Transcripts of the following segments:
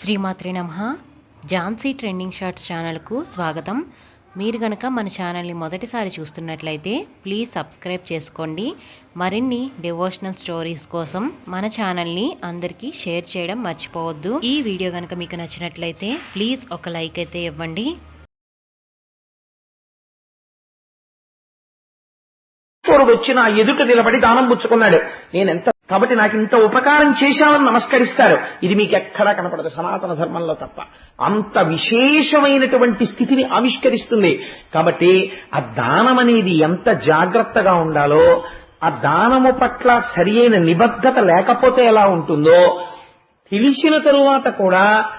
శ్రీమాత్రి నమ. Jhansi trending shorts ఛానల్కు స్వాగతం. మీరు గనక మన ఛానల్ని మొదటిసారి చూస్తున్నట్లయితే ప్లీజ్ సబ్స్క్రైబ్ చేసుకోండి. మరిన్ని డివోషనల్ స్టోరీస్ కోసం మన ఛానల్ని అందరికీ షేర్ చేయడం మర్చిపోవద్దు. ఈ వీడియో కనుక మీకు నచ్చినట్లయితే ప్లీజ్ ఒక లైక్ అయితే ఇవ్వండి. పూర్వుడు వచ్చి నా ఎదుట నిలబడి దానం పుచ్చుకున్నాడు. నేనెంత కాబట్టి నాకు ఇంత ఉపకారం చేశామని నమస్కరిస్తారు. ఇది మీకు ఎక్కడా కనపడదు. సనాతన ధర్మంలో తప్ప. అంత విశేషమైనటువంటి స్థితిని ఆవిష్కరిస్తుంది. కాబట్టి ఆ దానం అనేది ఎంత జాగ్రత్తగా ఉండాలో ఆ దానము పట్ల సరియైన నిబద్ధత లేకపోతే ఎలా ఉంటుందో తెలిసిన తరువాత కూడా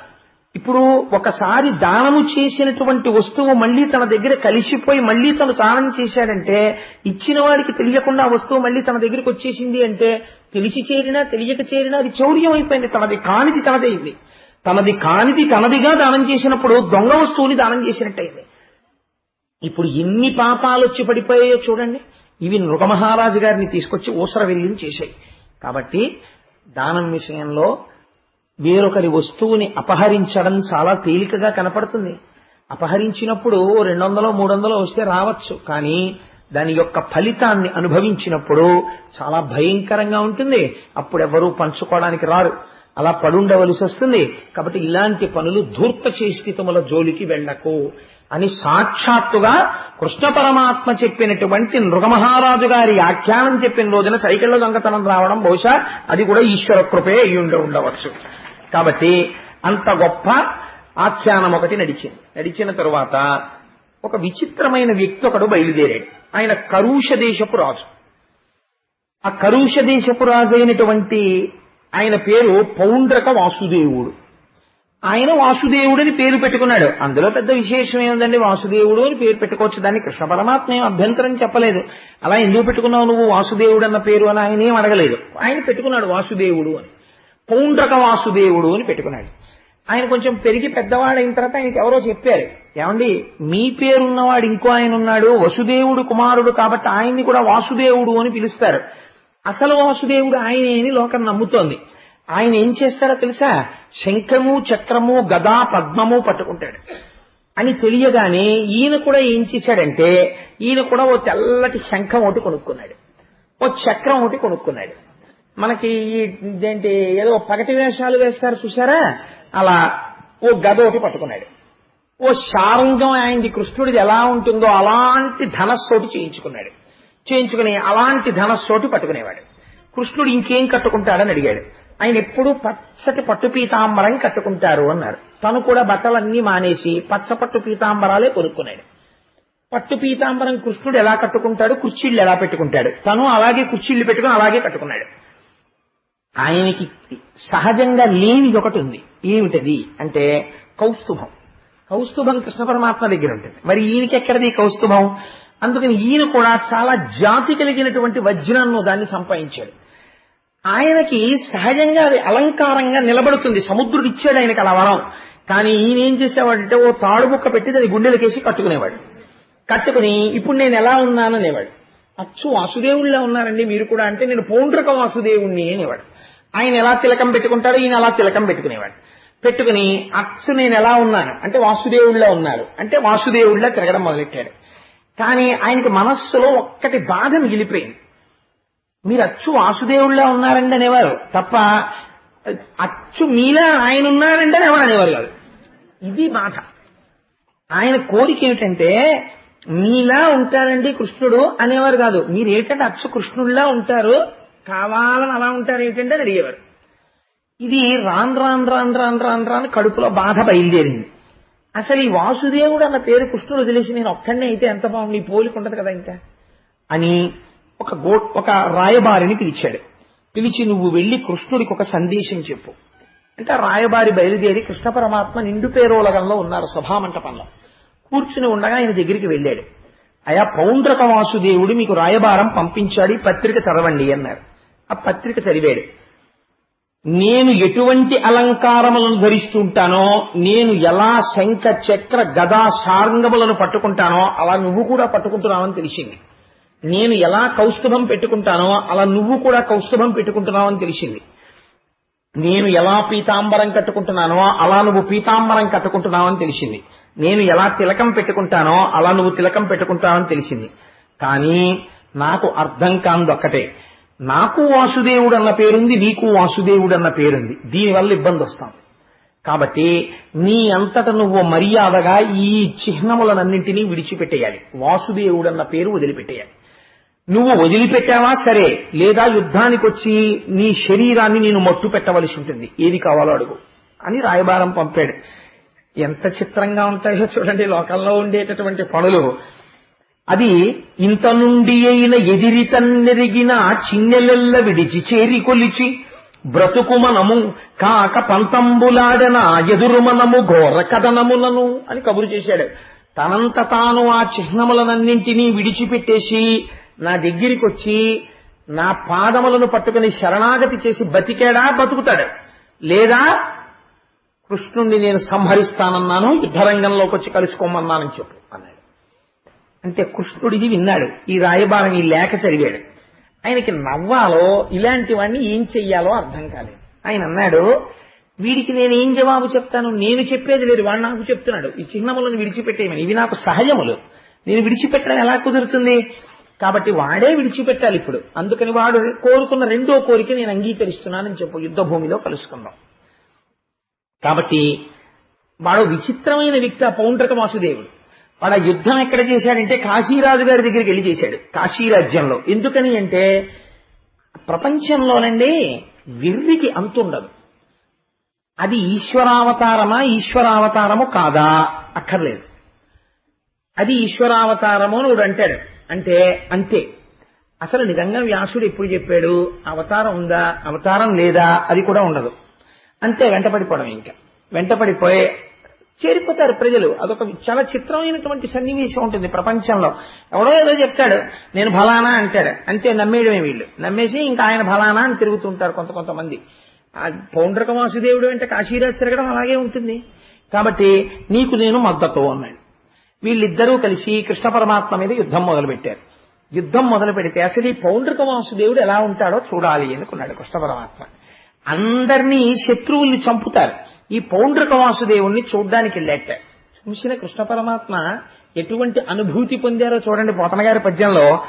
ఇప్పుడు ఒకసారి దానము చేసినటువంటి వస్తువు మళ్ళీ తన దగ్గర కలిసిపోయి మళ్ళీ తను దానం చేశాడంటే ఇచ్చిన వాడికి తెలియకుండా ఆ వస్తువు మళ్ళీ తన దగ్గరికి వచ్చేసింది అంటే తెలిసి చేరినా తెలియక చేరినా అది చౌర్యం అయిపోయింది తనది కానిది తనదైంది తనది కానిది తనదిగా దానం చేసినప్పుడు దొంగ వస్తువుని దానం చేసినట్టయింది. ఇప్పుడు ఎన్ని పాపాలు వచ్చి పడిపోయాయో చూడండి. ఇవి నృగమహారాజు గారిని తీసుకొచ్చి ఊసర వెళ్ళిని చేశాయి. కాబట్టి దానం విషయంలో వేరొకరి వస్తువుని అపహరించడం చాలా తేలికగా కనపడుతుంది. అపహరించినప్పుడు రెండు వందలో మూడు వందలో వస్తే రావచ్చు. కానీ దాని యొక్క ఫలితాన్ని అనుభవించినప్పుడు చాలా భయంకరంగా ఉంటుంది. అప్పుడు ఎవరూ పంచుకోవడానికి రారు. అలా పడుండవలసి వస్తుంది. కాబట్టి ఇలాంటి పనులు ధూర్త చేష్టితముల జోలికి వెళ్ళకు అని సాక్షాత్తుగా కృష్ణ పరమాత్మ చెప్పినటువంటి నృగమహారాజు గారి ఆఖ్యానం చెప్పిన రోజున సైకిల్లో దొంగతనం రావడం బహుశా అది కూడా ఈశ్వర కృపే అయ్యుండ ఉండవచ్చు. కాబట్టి అంత గొప్ప ఆఖ్యానం ఒకటి నడిచింది. నడిచిన తరువాత ఒక విచిత్రమైన వ్యక్తి ఒకడు బయలుదేరాడు. ఆయన కరుష దేశపు రాజు. ఆ కరుష దేశపు రాజు అయినటువంటి ఆయన పేరు పౌండ్రక వాసుదేవుడు. ఆయన వాసుదేవుడని పేరు పెట్టుకున్నాడు. అందులో పెద్ద విశేషం ఏముందండి? వాసుదేవుడు అని పేరు పెట్టుకోవచ్చు. దాన్ని కృష్ణ పరమాత్మ ఏం అభ్యంతరం చెప్పలేదు. అలా ఎందుకు పెట్టుకున్నావు నువ్వు వాసుదేవుడు అన్న పేరు అని ఆయన ఏం అడగలేదు. ఆయన పెట్టుకున్నాడు వాసుదేవుడు అని. పౌండ్రక వాసుదేవుడు అని పెట్టుకున్నాడు. ఆయన కొంచెం పెరిగి పెద్దవాడైన తర్వాత ఆయనకి ఎవరో చెప్పారు. ఏమండి మీ పేరున్నవాడు ఇంకో ఆయన ఉన్నాడు వసుదేవుడు కుమారుడు కాబట్టి ఆయన్ని కూడా వాసుదేవుడు అని పిలుస్తారు. అసలు వాసుదేవుడు ఆయనే అని లోకం నమ్ముతోంది. ఆయన ఏం చేస్తారో తెలుసా? శంఖము చక్రము గదా పద్మము పట్టుకుంటాడు. అని తెలియగానే ఈయన కూడా ఏం చేశాడంటే ఈయన కూడా ఓ తెల్లటి శంఖం ఒకటి కొనుక్కున్నాడు. ఓ చక్రం ఒకటి కొనుక్కున్నాడు. మనకి ఈ ఇదేంటి ఏదో పగటి వేషాలు వేస్తారు చూసారా అలా ఓ గద ఒకటి పట్టుకున్నాడు. ఓ శారంగం ఆయనది కృష్ణుడిది ఎలా ఉంటుందో అలాంటి ధనస్సోటి చేయించుకున్నాడు. చేయించుకుని అలాంటి ధనస్సోటి పట్టుకునేవాడు. కృష్ణుడు ఇంకేం కట్టుకుంటాడని అడిగాడు. ఆయన ఎప్పుడూ పచ్చటి పట్టు పీతాంబరం కట్టుకుంటారు అన్నారు. తను కూడా బట్టలన్నీ మానేసి పచ్చ పట్టు పీతాంబరాలే కొనుక్కున్నాడు. పట్టు పీతాంబరం కృష్ణుడు ఎలా కట్టుకుంటాడు? కుర్చీళ్ళు ఎలా పెట్టుకుంటాడు? తను అలాగే కుర్చీళ్ళు పెట్టుకుని అలాగే కట్టుకున్నాడు. ఆయనకి సహజంగా లేనిది ఒకటి ఉంది. ఏమిటది? అంటే కౌస్తుభం. కౌస్తుభం కృష్ణ పరమాత్మ దగ్గర ఉంటుంది. మరి ఈయనకి ఎక్కడది కౌస్తుభం? అందుకని ఈయన కూడా చాలా జాతి కలిగినటువంటి వజ్రాన్ని దాన్ని సంపాదించాడు. ఆయనకి సహజంగా అది అలంకారంగా నిలబడుతుంది. సముద్రుడు ఇచ్చాడు ఆయనకి అలా వరం. కానీ ఈయన ఏం చేసేవాడంటే ఓ తాడు బుక్క పెట్టి దాని గుండెలకేసి కట్టుకునేవాడు. కట్టుకుని ఇప్పుడు నేను ఎలా ఉన్నాననేవాడు అచ్చు వాసుదేవుళ్ళ ఉన్నారండి మీరు కూడా అంటే నేను పౌండ్రక వాసుదేవుణ్ణి అనేవాడు. ఆయన ఎలా తిలకం పెట్టుకుంటాడు ఈయన అలా తిలకం పెట్టుకునేవాడు. పెట్టుకుని అచ్చు నేను ఎలా ఉన్నాను? అంటే వాసుదేవుళ్ళ ఉన్నారు అంటే వాసుదేవుళ్ళ తిరగడం మొదలెట్టాడు. కానీ ఆయనకి మనస్సులో ఒక్కటి బాధ మిగిలిపోయింది. మీరు అచ్చు వాసుదేవుళ్ళ ఉన్నారండి అనేవారు. తప్ప అచ్చు మీలా ఆయన ఉన్నారండి అని ఎవరు అనేవారు కాదు. ఇది బాధ. ఆయన కోరిక ఏమిటంటే మీలా ఉంటారండి కృష్ణుడు అనేవారు కాదు. మీరు ఏంటంటే అచ్చు కృష్ణుడిలా ఉంటారు కావాలని అలా ఉంటారు ఏంటంటే అని అడిగేవారు. ఇది రాన్ రాన్ రాన్ రాన్ రాన్ రాన్ కడుపులో బాధ బయలుదేరింది. అసలు ఈ వాసుదేవుడు అన్న పేరు కృష్ణుడు వదిలేసి నేను ఒక్కడనే అయితే ఎంత బాగుంది? పోలికుంటది పోలిక కదా ఇంకా. అని ఒక గో ఒక రాయబారిని పిలిచాడు. పిలిచి నువ్వు వెళ్ళి కృష్ణుడికి ఒక సందేశం చెప్పు. అంటే రాయబారి బయలుదేరి కృష్ణ పరమాత్మ నిండు పేరోలగంలో ఉన్నారు సభామంటపంలో కూర్చుని ఉండగా ఆయన దగ్గరికి వెళ్ళాడు. అయా పౌండ్రక వాసుదేవుడు మీకు రాయబారం పంపించాడు పత్రిక చదవండి అన్నారు. ఆ పత్రిక చదివాడు. నేను ఎటువంటి అలంకారములను ధరిస్తుంటానో నేను ఎలా శంఖ చక్ర గదా సారంగములను పట్టుకుంటానో అలా నువ్వు కూడా పట్టుకుంటున్నావని తెలిసింది. నేను ఎలా కౌస్తుభం పెట్టుకుంటానో అలా నువ్వు కూడా కౌస్తుభం పెట్టుకుంటున్నావని తెలిసింది. నేను ఎలా పీతాంబరం కట్టుకుంటున్నానో అలా నువ్వు పీతాంబరం కట్టుకుంటున్నావని తెలిసింది. నేను ఎలా తిలకం పెట్టుకుంటానో అలా నువ్వు తిలకం పెట్టుకుంటావని తెలిసింది. కానీ నాకు అర్థం కాందొక్కటే నాకు వాసుదేవుడు అన్న పేరుంది నీకు వాసుదేవుడు అన్న పేరుంది. దీనివల్ల ఇబ్బంది వస్తాం కాబట్టి నీ అంతట నువ్వు మర్యాదగా ఈ చిహ్నములనన్నింటినీ విడిచిపెట్టేయాలి. వాసుదేవుడు అన్న పేరు వదిలిపెట్టేయాలి. నువ్వు వదిలిపెట్టావా? సరే. లేదా యుద్ధానికి వచ్చి నీ శరీరాన్ని నేను మట్టు పెట్టవలసి ఉంటుంది. ఏది కావాలో అడుగు అని రాయబారం పంపాడు. ఎంత చిత్రంగా ఉంటాయో చూడండి. లోకంలో ఉండేటటువంటి పనులు. అది ఇంత నుండి అయిన ఎదిరితన్నెరిగిన చిన్నెలెల్ల విడిచి చేరి కొలిచి బ్రతుకుమనము కాక పంతంబులాడన ఎదురుమనము ఘోర కథనములను అని కబురు చేశాడు. తనంత తాను ఆ చిహ్నములనన్నింటినీ విడిచిపెట్టేసి నా దగ్గరికి వచ్చి నా పాదములను పట్టుకుని శరణాగతి చేసి బతికాడా బతుకుతాడు. లేదా కృష్ణుణ్ణి నేను సంహరిస్తానన్నాను యుద్ధరంగంలోకి వచ్చి కలుసుకోమన్నానని చెప్పు అన్నాడు. అంటే కృష్ణుడిది విన్నాడు. ఈ రాయబారం ఈ లేఖ చదివాడు. ఆయనకి నవ్వాలో ఇలాంటివన్నీ ఏం చెయ్యాలో అర్థం కాలేదు. ఆయన అన్నాడు వీడికి నేను ఏం జవాబు చెప్తాను? నేను చెప్పేది లేదు వాడు నాకు చెప్తున్నాడు. ఈ చిహ్నములను విడిచిపెట్టేయమని. ఇవి నాకు సహజములు. నేను విడిచిపెట్టడం ఎలా కుదురుతుంది? కాబట్టి వాడే విడిచిపెట్టాలి ఇప్పుడు. అందుకని వాడు కోరుకున్న రెండో కోరిక నేను అంగీకరిస్తున్నానని చెప్పు. యుద్ధ భూమిలో కలుసుకుందాం. కాబట్టి వాడు విచిత్రమైన వ్యక్తి ఆ పౌండ్రక వాసుదేవుడు. వాడు ఆ యుద్ధం ఎక్కడ చేశాడంటే కాశీరాజు గారి దగ్గరికి వెళ్ళి చేశాడు కాశీరాజ్యంలో. ఎందుకని అంటే ప్రపంచంలోనండి విర్రికి అంతుండదు అది ఈశ్వరావతారమా ఈశ్వరావతారము కాదా? అక్కర్లేదు. అది ఈశ్వరావతారము అని అంటాడు. అంటే అంతే. అసలు నిజంగా వ్యాసుడు ఎప్పుడు చెప్పాడు అవతారం ఉందా అవతారం లేదా అది కూడా ఉండదు. అంతే వెంటపడిపోవడం ఇంకా. వెంటపడిపోయి చేరిపోతారు ప్రజలు. అదొక చాలా చిత్రమైనటువంటి సన్నివేశం ఉంటుంది ప్రపంచంలో. ఎవడో ఏదో చెప్తాడు నేను ఫలానా అంటాడు. అంతే నమ్మేయడమే వీళ్ళు. నమ్మేసి ఇంకా ఆయన ఫలానా అని తిరుగుతుంటారు కొంత కొంతమంది. ఆ పౌండ్రక వాసుదేవుడు అంటే కాశీరాజు తిరగడం అలాగే ఉంటుంది. కాబట్టి నీకు నేను మద్దతు అన్నాడు. వీళ్ళిద్దరూ కలిసి కృష్ణ పరమాత్మ మీద యుద్ధం మొదలుపెట్టారు. యుద్ధం మొదలు పెడితే అసలు ఈ పౌండ్రక వాసుదేవుడు ఎలా ఉంటాడో చూడాలి అనుకున్నాడు కృష్ణ పరమాత్మ. అందరినీ శత్రువుల్ని చంపుతారు. ఈ పౌండ్రక వాసుదేవుణ్ణి చూడ్డానికి వెళ్ళాట చూసిన కృష్ణ పరమాత్మ ఎటువంటి అనుభూతి పొందారో చూడండి పోతనగారి పద్యంలో.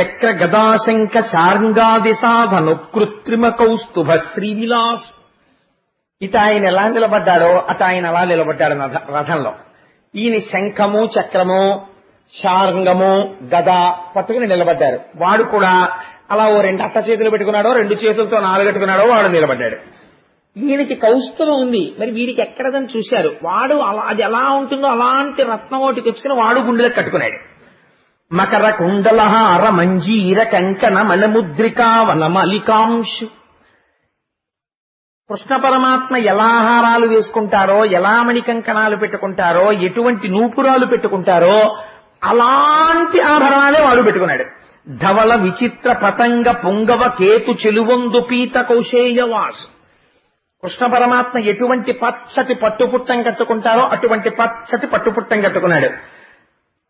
చక్ర గదాశంక శార్ంగాది సాధను కృత్రిమ కౌస్తుభ శ్రీవిలాస్ ఇట ఆయన ఎలా నిలబడ్డాడో అట ఆయన అలా నిలబడ్డాడు రథ- రథంలో. ఈయన శంఖము చక్రము శార్ంగము గద పట్టుకుని నిలబడ్డారు. వాడు కూడా అలా ఓ రెండు అట్ట చేతులు పెట్టుకున్నాడో రెండు చేతులతో నాలుగట్టుకున్నాడో వాడు నిలబడ్డాడు. దీనికి కౌస్తుభం ఉంది. మరి వీడికి ఎక్కడదని చూశారు. వాడు అలా అది ఎలా ఉంటుందో అలాంటి రత్నం ఒకటి తెచ్చుకుని వాడు గుండెలకు కట్టుకున్నాడు. మకర కుండలహార మంజీర కంకణ మణముద్రికా వనమలికాంశు. కృష్ణ పరమాత్మ ఎలా హారాలు వేసుకుంటారో ఎలా మణికంకణాలు పెట్టుకుంటారో ఎటువంటి నూపురాలు పెట్టుకుంటారో అలాంటి ఆభరణాలే వాడు పెట్టుకున్నాడు. ధవల విచిత్ర పతంగ పొంగవ కేతు చెలువొందు పీత కౌశేయవాసు కృష్ణ పరమాత్మ ఎటువంటి పచ్చటి పట్టుపుట్టం కట్టుకుంటారో అటువంటి పచ్చటి పట్టుపుట్టం కట్టుకున్నాడు.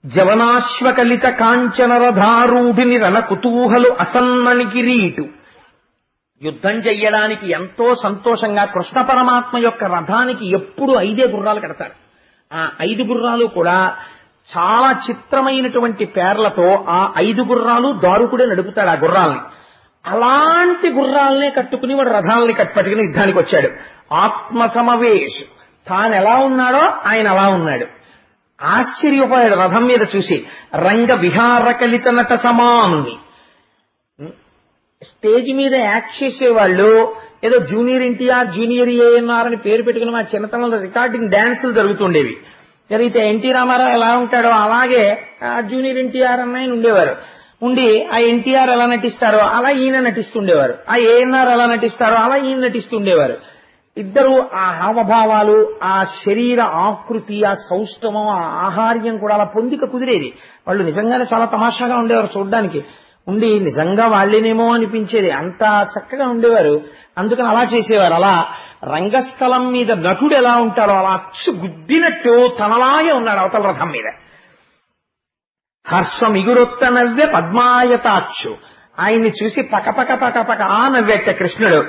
జవనాశ్వకలిత కాంచనరధారూఢిని రణ కుతూహలు అసన్నని కిరీటు యుద్ధం చెయ్యడానికి ఎంతో సంతోషంగా కృష్ణ పరమాత్మ యొక్క రథానికి ఎప్పుడు ఐదే గుర్రాలు కడతారు. ఆ ఐదు గుర్రాలు కూడా చాలా చిత్రమైనటువంటి పేర్లతో ఆ ఐదు గుర్రాలు దారుకుడే నడుపుతాడు ఆ గుర్రాల్ని. అలాంటి గుర్రాలనే కట్టుకుని వాడు రథాలని కట్టుకుని యుద్ధానికి వచ్చాడు. ఆత్మ సమవేశ్ తాను ఎలా ఉన్నాడో ఆయన అలా ఉన్నాడు. ఆశ్చర్యపోయాడు రథం మీద చూసి. రంగ విహారకలిత నట సమానుని. స్టేజ్ మీద యాక్ట్ చేసేవాళ్ళు ఏదో జూనియర్ ఎన్టీఆర్ జూనియర్ ఏఎన్ఆర్ అని పేరు పెట్టుకుని మా చిన్నతనంలో రికార్డింగ్ డాన్సులు జరుగుతుండేవి. జరిగితే ఎన్టీ రామారావు ఎలా ఉంటాడో అలాగే జూనియర్ ఎన్టీఆర్ అన్నయ్య ఉండేవారు. ఉండి ఆ ఎన్టీఆర్ ఎలా నటిస్తారో అలా ఈయన నటిస్తుండేవారు. ఆ ఏఎన్ఆర్ ఎలా నటిస్తారో అలా ఈయన నటిస్తుండేవారు. ఇద్దరు ఆ హావభావాలు ఆ శరీర ఆకృతి ఆ సౌష్ఠవం ఆ ఆహార్యం కూడా అలా పొందిక కుదిరేది. వాళ్ళు నిజంగానే చాలా తమాషాగా ఉండేవారు చూడడానికి. ఉండి నిజంగా వాళ్ళేనేమో అనిపించేది. అంత చక్కగా ఉండేవారు. అందుకని అలా చేసేవారు. అలా రంగస్థలం మీద నటుడు ఎలా ఉంటారో అలా అచ్చు గుద్దినట్టు తనలాగే ఉన్నాడు అవతల రథం మీద. హర్షమిగురొత్త నవ్వె పద్మాయతాక్షు. ఆయన్ని చూసి పకపక పకపక ఆ నవ్వెట్ట కృష్ణుడు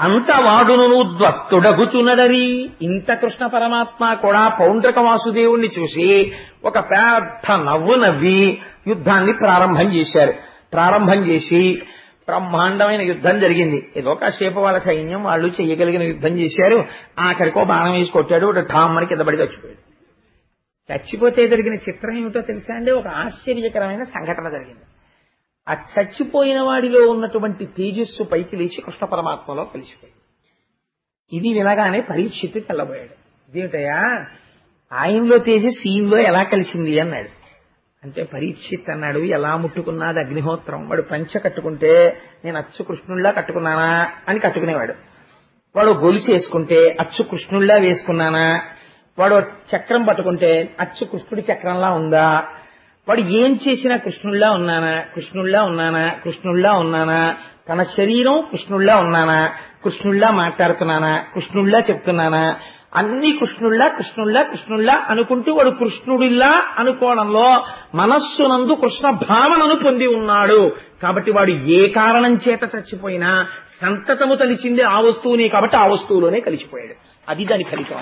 అంత వాడును ద్వత్తుడగుచున్నడరి ఇంత కృష్ణ పరమాత్మ కూడా పౌండ్రక వాసుదేవుణ్ణి చూసి ఒక పెద్ద నవ్వు నవ్వి యుద్ధాన్ని ప్రారంభం చేశారు. ప్రారంభం చేసి బ్రహ్మాండమైన యుద్ధం జరిగింది. ఏదో కాసేపు వాళ్ళ సైన్యం వాళ్ళు చేయగలిగిన యుద్ధం చేశారు. ఆఖరికో బాణం వేసి కొట్టాడు ఒక ఠామ్మని కింద పడి చచ్చిపోయాడు. చచ్చిపోతే జరిగిన చిత్రం ఏమిటో తెలుసా అండి? ఒక ఆశ్చర్యకరమైన సంఘటన జరిగింది. ఆ చచ్చిపోయిన వాడిలో ఉన్నటువంటి తేజస్సు పైకి లేచి కృష్ణ పరమాత్మలో కలిసిపోయింది. ఇది వినగానే పరీక్షిత్తు తెల్లబోయాడు. ఇదేమిటయా ఆయనలో తేజస్సు ఈయనలో ఎలా కలిసింది అన్నాడు. అంటే పరీక్షిత్ అన్నాడు ఎలా ముట్టుకున్నాది అగ్నిహోత్రం? వాడు పంచ కట్టుకుంటే నేను అచ్చు కృష్ణుల్లా కట్టుకున్నానా అని కట్టుకునేవాడు. వాడు గొలుసు వేసుకుంటే అచ్చు కృష్ణుల్లా వేసుకున్నానా? వాడు చక్రం పట్టుకుంటే అచ్చు కృష్ణుడి చక్రంలా ఉందా? వాడు ఏం చేసినా కృష్ణుల్లా ఉన్నానా? కృష్ణుల్లా ఉన్నానా? కృష్ణుల్లా ఉన్నానా? తన శరీరం కృష్ణుల్లా ఉన్నానా? కృష్ణుల్లా మాట్లాడుతున్నానా? కృష్ణుల్లా చెప్తున్నానా? అన్ని కృష్ణుల్లా కృష్ణుల్లా కృష్ణుల్లా అనుకుంటూ వాడు కృష్ణుడిలా అనుకోవడంలో మనస్సునందు కృష్ణ భావనను పొంది ఉన్నాడు. కాబట్టి వాడు ఏ కారణం చేత చచ్చిపోయినా సంతతము తలిచింది ఆ వస్తువునే కాబట్టి ఆ వస్తువులోనే కలిసిపోయాడు. అది దాని ఫలితం.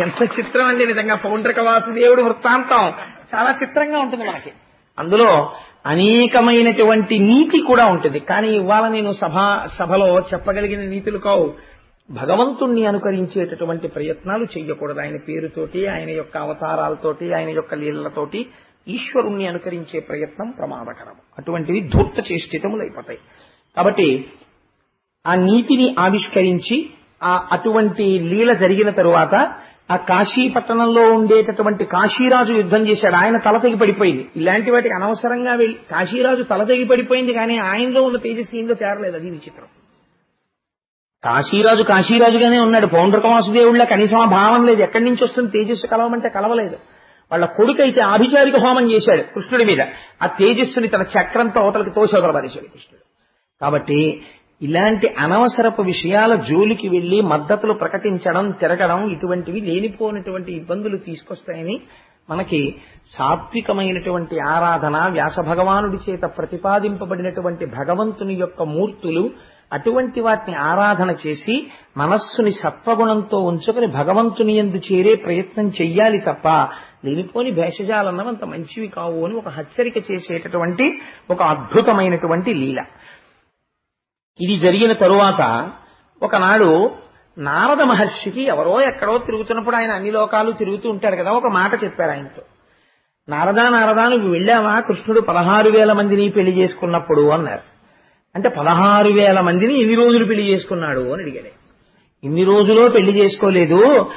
ఎంత చిత్రం అండి నిజంగా పౌండ్రక వాసుదేవుడు వృత్తాంతం. చాలా చిత్రంగా ఉంటుంది మనకి. అందులో అనేకమైనటువంటి నీతి కూడా ఉంటుంది. కానీ ఇవాళ నేను సభ సభలో చెప్పగలిగిన నీతులు కావు. భగవంతుణ్ణి అనుకరించేటటువంటి ప్రయత్నాలు చెయ్యకూడదు. ఆయన పేరుతోటి ఆయన యొక్క అవతారాలతోటి ఆయన యొక్క లీలలతోటి ఈశ్వరుణ్ణి అనుకరించే ప్రయత్నం ప్రమాదకరం. అటువంటివి ధూర్త చేష్టితములైపోతాయి. కాబట్టి ఆ నీతిని ఆవిష్కరించి ఆ అటువంటి లీల జరిగిన తరువాత ఆ కాశీ పట్టణంలో ఉండేటటువంటి కాశీరాజు యుద్ధం చేశాడు. ఆయన తల తెగి పడిపోయింది. ఇలాంటి వాటికి అనవసరంగా వెళ్ళి కాశీరాజు తల తెగి పడిపోయింది కానీ ఆయనలో ఉన్న తేజస్సు ఈయనలో చేరలేదు. అది విచిత్రం. కాశీరాజు కాశీరాజుగానే ఉన్నాడు. పౌండ్రక వాసుదేవుళ్ళ కనీసం ఆ భావం లేదు. ఎక్కడి నుంచి వస్తుంది? తేజస్సు కలవమంటే కలవలేదు. వాళ్ళ కొడుకైతే ఆభిచారిక హోమం చేశాడు కృష్ణుడి మీద. ఆ తేజస్సుని తన చక్రంతో అవతలకి తోసోదరపరిచాడు కృష్ణుడు. కాబట్టి ఇలాంటి అనవసరపు విషయాల జోలికి వెళ్ళి మద్దతులు ప్రకటించడం తిరగడం ఇటువంటివి లేనిపోయినటువంటి ఇబ్బందులు తీసుకొస్తాయని మనకి సాత్వికమైనటువంటి ఆరాధన వ్యాస భగవానుడి చేత ప్రతిపాదింపబడినటువంటి భగవంతుని యొక్క మూర్తులు అటువంటి వాటిని ఆరాధన చేసి మనస్సుని సత్వగుణంతో ఉంచుకుని భగవంతుని ఎందు చేరే ప్రయత్నం చెయ్యాలి తప్ప లేనిపోని భేషజాలన్నవంత అంత మంచివి కావు అని ఒక హెచ్చరిక చేసేటటువంటి ఒక అద్భుతమైనటువంటి లీల. ఇది జరిగిన తరువాత ఒకనాడు నారద మహర్షికి ఎవరో ఎక్కడో తిరుగుతున్నప్పుడు ఆయన అన్ని లోకాలు తిరుగుతూ ఉంటాడు కదా ఒక మాట చెప్పారు ఆయనతో. నారదా నారదా నువ్వు వెళ్ళావా? కృష్ణుడు పదహారు వేల మందిని పెళ్ళి చేసుకున్నప్పుడు అన్నారు. అంటే పదహారు వేల మందిని ఎన్ని రోజులు పెళ్ళి చేసుకున్నాడు అని అడిగాడు. ఇన్ని రోజులో పెళ్ళి చేసుకోలేదు.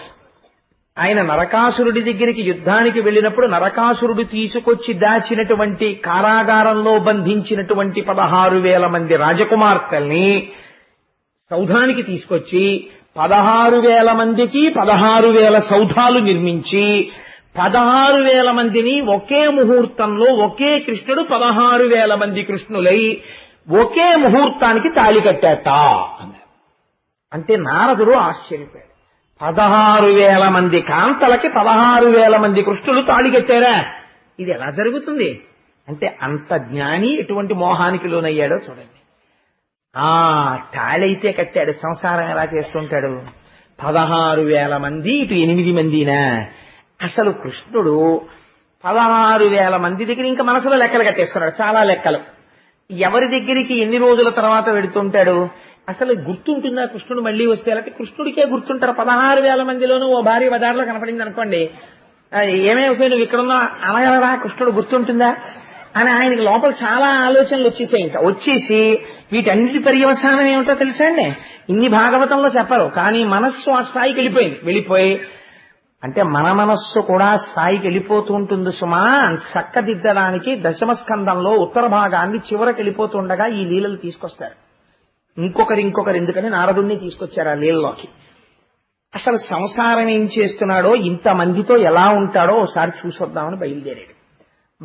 ఆయన నరకాసురుడి దగ్గరికి యుద్ధానికి వెళ్ళినప్పుడు నరకాసురుడు తీసుకొచ్చి దాచినటువంటి కారాగారంలో బంధించినటువంటి పదహారు వేల మంది రాజకుమార్తెల్ని సౌధానికి తీసుకొచ్చి పదహారు వేల మందికి పదహారు వేల సౌధాలు నిర్మించి పదహారు వేల మందిని ఒకే ముహూర్తంలో ఒకే కృష్ణుడు పదహారు వేల మంది కృష్ణులై ఒకే ముహూర్తానికి తాళి కట్టాట అన్నారు. అంటే నారదుడు ఆశ్చర్యపోయాడు. పదహారు వేల మంది కాంతలకి పదహారు వేల మంది కృష్ణులు తాళికెట్టారా ఇది ఎలా జరుగుతుంది? అంటే అంత జ్ఞాని ఎటువంటి మోహానికి లోనయ్యాడో చూడండి. ఆ తాళైతే కట్టాడు. సంసారం ఎలా చేస్తుంటాడు? పదహారు వేల మంది ఇటు ఎనిమిది మందినా? అసలు కృష్ణుడు పదహారు వేల మంది దగ్గర ఇంకా మనసులో లెక్కలు కట్టేసుకున్నాడు. చాలా లెక్కలు. ఎవరి దగ్గరికి ఎన్ని రోజుల తర్వాత వెడుతుంటాడు అసలు గుర్తుంటుందా కృష్ణుడు మళ్ళీ వస్తే? లేకపోతే కృష్ణుడికే గుర్తుంటారు? పదహారు వేల మందిలోనూ ఓ భార్య బజార్లో కనపడింది అనుకోండి. ఏమే వస్తాయి నువ్వు ఇక్కడున్నా అనగలరా కృష్ణుడు గుర్తుంటుందా? అని ఆయనకి లోపల చాలా ఆలోచనలు వచ్చేసాయి ఇంకా. వచ్చేసి వీటన్నిటి పర్యవసానం ఏమిటో తెలుసా అండి? ఇన్ని భాగవతంలో చెప్పరు. కానీ మనస్సు ఆ స్థాయికి వెళ్ళిపోయింది. వెళ్ళిపోయి అంటే మన మనస్సు కూడా స్థాయికి వెళ్ళిపోతూ ఉంటుంది సుమా. చక్కదిద్దడానికి దశమ స్కందంలో ఉత్తర భాగాన్ని చివరికి వెళ్ళిపోతుండగా ఈ లీలలు తీసుకొస్తారు. ఇంకొకరు ఇంకొకరు ఎందుకని నారదుణ్ణి తీసుకొచ్చారు ఆ లీలలోకి. అసలు సంసారం ఏం చేస్తున్నాడో ఇంతమందితో ఎలా ఉంటాడో ఒకసారి చూసొద్దామని బయలుదేరాడు.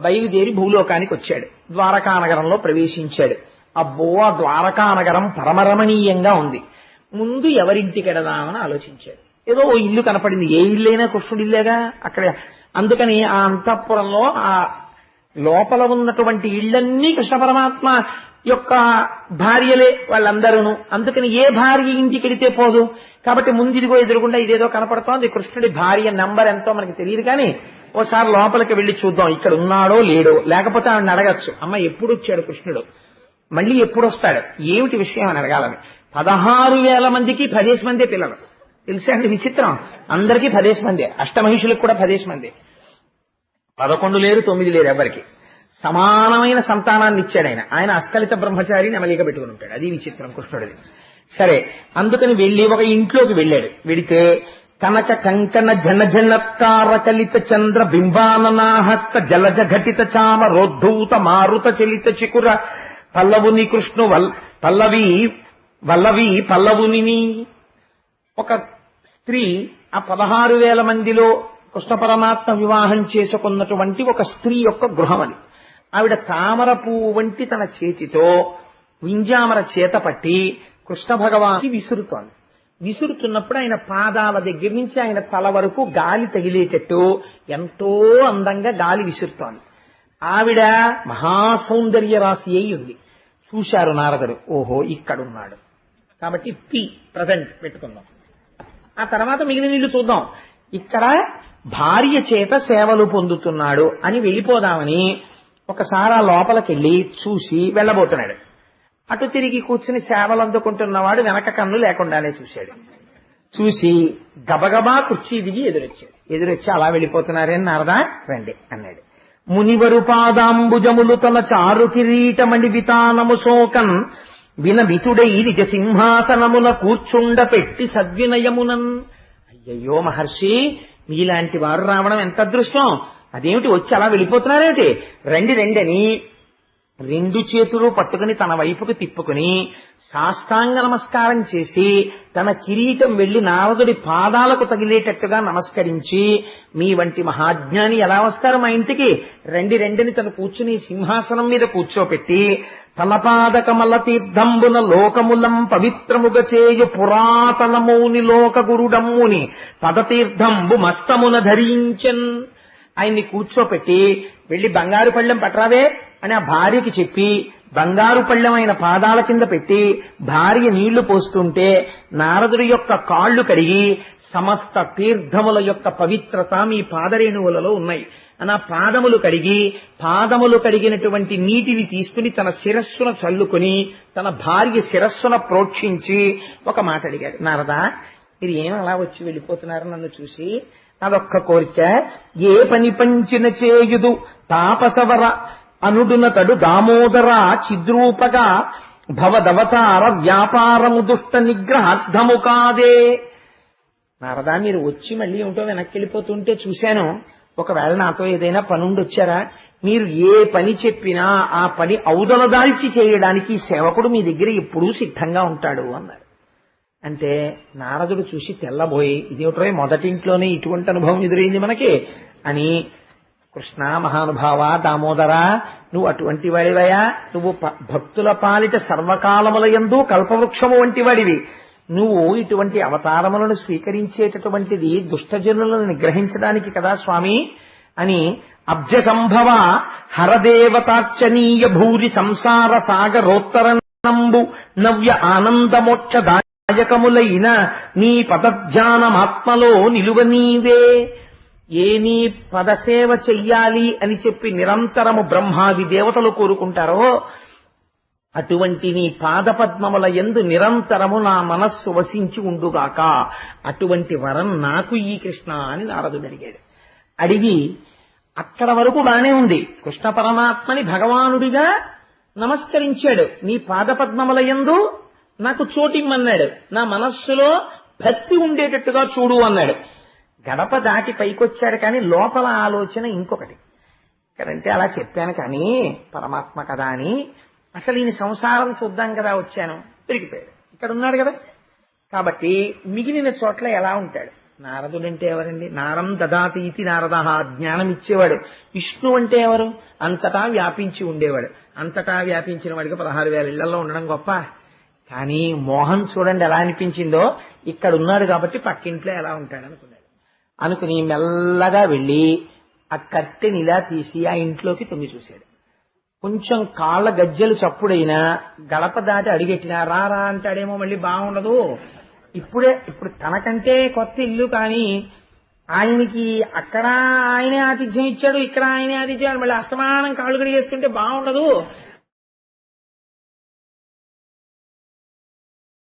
బయలుదేరి భూలోకానికి వచ్చాడు. ద్వారకా నగరంలో ప్రవేశించాడు. అబ్బో ఆ ద్వారకా నగరం పరమరమణీయంగా ఉంది. ముందు ఎవరింటికి వెడదామని ఆలోచించాడు. ఏదో ఓ ఇల్లు కనపడింది. ఏ ఇల్లైనా కృష్ణుడి ఇల్లేగా? అక్కడ. అందుకని ఆ అంతఃపురంలో ఆ లోపల ఉన్నటువంటి ఇళ్ళన్నీ కృష్ణ పరమాత్మ యొక్క భార్యలే వాళ్ళందరూను. అందుకని ఏ భార్య ఇంటికి వెడితే పోదు. కాబట్టి ముందు ఎదురుగుండా ఇదేదో కనపడుతోంది. కృష్ణుడి భార్య నంబర్ ఎంతో మనకి తెలియదు కానీ ఓసారి లోపలికి వెళ్ళి చూద్దాం ఇక్కడ ఉన్నాడో లేడో. లేకపోతే ఆవిడ అడగచ్చు. అమ్మ ఎప్పుడు వచ్చాడు కృష్ణుడు? మళ్ళీ ఎప్పుడు వస్తాడు ఏమిటి విషయం అని అడగాలని. పదహారు వేల మందికి పదేసి మందే పిల్లలు. తెలుసా అండి విచిత్రం? అందరికీ పదేసి మందే. అష్టమహిషులకు కూడా పదేసి మందే. పదకొండు లేరు తొమ్మిది లేరు ఎవరికి? సమానమైన సంతానాన్ని ఇచ్చాడు ఆయన ఆయన అస్కలిత బ్రహ్మచారిని అమలిక పెట్టుకుని ఉంటాడు. అది విచిత్రం కృష్ణుడిది. సరే అందుకని వెళ్ళి ఒక ఇంట్లోకి వెళ్ళాడు. వెడితే కనక కంకణ జన జనత్కార కలిత చంద్ర బింబాననాహస్త జలజ ఘటిత చామ రోద్ధూత మారుత చలిత చికుర పల్లవుని కృష్ణు వల్ పల్లవి వల్లవి పల్లవుని ఒక స్త్రీ ఆ పదహారు వేల మందిలో కృష్ణ పరమాత్మ వివాహం చేసుకున్నటువంటి ఒక స్త్రీ యొక్క గృహం అది. ఆవిడ తామర పువ్వు వంటి తన చేతితో వింజామర చేత పట్టి కృష్ణ భగవానికి విసురుతోంది. విసురుతున్నప్పుడు ఆయన పాదాల దగ్గర నుంచి ఆయన తల వరకు గాలి తగిలేటట్టు ఎంతో అందంగా గాలి విసురుతోంది. ఆవిడ మహాసౌందర్య రాశి అయి ఉంది. చూశారు నారదుడు ఓహో ఇక్కడున్నాడు. కాబట్టి పి ప్రజెంట్ పెట్టుకుందాం. ఆ తర్వాత మిగిలిన నీళ్ళు చూద్దాం. ఇక్కడ భార్య చేత సేవలు పొందుతున్నాడు అని వెళ్ళిపోదామని ఒకసారి ఆ లోపలికెళ్ళి చూసి వెళ్ళబోతున్నాడు. అటు తిరిగి కూర్చుని సేవలు అందుకుంటున్నవాడు వెనక కన్ను లేకుండానే చూశాడు. చూసి గబగబా కుర్చీ దిగి ఎదురొచ్చాడు. ఎదురొచ్చి అలా వెళ్ళిపోతున్నారని నారదా? రండి అన్నాడు. మునివరు పాదాంబుజములు తన చారు కిరీటమణి వితానము శోకన్ వినమితుడై నిజ సింహాసనమున కూర్చుండ పెట్టి సద్వినయమునన్. అయ్యయ్యో మహర్షి మీలాంటి వారు రావడం ఎంత అదృష్టం? అదేమిటి వచ్చి అలా వెళ్ళిపోతున్నారేమిటి? రండి రండి అని రెండు చేతులు పట్టుకుని తన వైపుకు తిప్పుకుని సాష్టాంగ నమస్కారం చేసి తన కిరీటం వెళ్ళి నారదుడి పాదాలకు తగిలేటట్టుగా నమస్కరించి మీ వంటి మహాజ్ఞాని ఎలా వస్తారు మా ఇంటికి? రండి రెండిని తను కూర్చుని సింహాసనం మీద కూర్చోపెట్టి తలపాదకమల తీర్థంబున లోకములం పవిత్రముగ చేయు పురాతనమౌని లోక గురుడమ్ముని పదతీర్థంబు మస్తమున ధరించన్. ఆయన్ని కూర్చోపెట్టి వెళ్ళి బంగారు పళ్ళెం పట్రావే అని ఆ భార్యకి చెప్పి బంగారు పళ్ళెమైన పాదాల కింద పెట్టి భార్య నీళ్ళు పోస్తుంటే నారదుడి యొక్క కాళ్ళు కడిగి సమస్త తీర్థముల యొక్క పవిత్రత మీ పాదరేణువులలో ఉన్నాయి. అని ఆ పాదములు కడిగి పాదములు కడిగినటువంటి నీటిని తీసుకుని తన శిరస్సున చల్లుకొని తన భార్య శిరస్సున ప్రోక్షించి ఒక మాట అడిగాడు. నారదా మీరు ఏం అలా వచ్చి వెళ్ళిపోతున్నారు నన్ను చూసి? అదొక్క కోరిక ఏ పని పంచిన చేయుదు తాపసవర అనుడునతడు దామోదర చిద్రూపగా భవదవతార వ్యాపారము దుష్ట నిగ్రహార్థము కాదే నారదా మీరు వచ్చి మళ్ళీ ఏమిటో వెనక్కి వెళ్ళిపోతుంటే చూశాను ఒకవేళ నాతో ఏదైనా పనుండి వచ్చారా మీరు ఏ పని చెప్పినా ఆ పని ఔదలదాల్చి చేయడానికి సేవకుడు మీ దగ్గర ఎప్పుడూ సిద్ధంగా ఉంటాడు అన్నారు అంటే నారదుడు చూసి తెల్లబోయి ఇదేమిటో మొదటింట్లోనే ఇటువంటి అనుభవం ఎదురైంది మనకి? అని కృష్ణ మహానుభావ దామోదర నువ్వు అటువంటి వాడివయా నువ్వు భక్తుల పాలిట సర్వకాలములయందు కల్పవృక్షము వంటి వాడివి నువ్వు ఇటువంటి అవతారములను స్వీకరించేటటువంటిది దుష్టజనులను నిగ్రహించడానికి కదా స్వామి? అని అబ్జ సంభవ హరదేవతార్చనీయ భూరి సంసార సాగరోత్తరంబు నవ్య ఆనందమోక్ష దాయకములైన నీ పదధ్యానమాత్మలో నిలువ నీవే. ఏ నీ పదసేవ చెయ్యాలి అని చెప్పి నిరంతరము బ్రహ్మాది దేవతలు కోరుకుంటారో అటువంటి నీ పాదపద్మముల ఎందు నిరంతరము నా మనస్సు వసించి ఉండుగాక అటువంటి వరం నాకు ఈ కృష్ణ అని నారదుడు అడిగాడు అడిగి అక్కడ వరకు బానే ఉంది. కృష్ణ పరమాత్మని భగవానుడిగా నమస్కరించాడు. నీ పాదపద్మముల యందు నాకు చోటిమ్మన్నాడు నా మనస్సులో భక్తి ఉండేటట్టుగా చూడు అన్నాడు. గడప దాటి పైకొచ్చాడు కానీ లోపల ఆలోచన ఇంకొకటి. ఇక్కడంటే అలా చెప్పాను కానీ పరమాత్మ కదా అని అసలు ఈయన సంసారం చూద్దాం కదా వచ్చాను. తిరిగిపోయాడు. ఇక్కడ ఉన్నాడు కదా. కాబట్టి మిగిలిన చోట్ల ఎలా ఉంటాడు? నారదుడంటే ఎవరండి? నారం దదాతి ఇతి నారద జ్ఞానం ఇచ్చేవాడు. విష్ణు అంటే ఎవరు? అంతటా వ్యాపించి ఉండేవాడు. అంతటా వ్యాపించిన వాడికి పదహారు వేల ఇళ్ళలో ఉండడం గొప్ప. కానీ మోహన్ చూడండి ఎలా అనిపించిందో ఇక్కడ ఉన్నాడు కాబట్టి పక్కింట్లో ఎలా ఉంటాడు అనుకున్నాడు. అనుకుని మెల్లగా వెళ్ళి ఆ కట్టెని ఇలా తీసి ఆ ఇంట్లోకి తొంగి చూశాడు. కొంచెం కాళ్ళ గజ్జెలు చప్పుడైనా గడప దాటి అడిగెట్టినా రా రా అంటాడేమో మళ్ళీ బాగుండదు. ఇప్పుడే ఇప్పుడు తనకంటే కొత్త ఇల్లు కానీ ఆయనకి అక్కడ ఆయనే ఆతిథ్యం ఇచ్చాడు ఇక్కడ ఆయనే ఆతిథ్యం మళ్ళీ అస్తమానం కాళ్ళు కడిగేస్తుంటే బాగుండదు.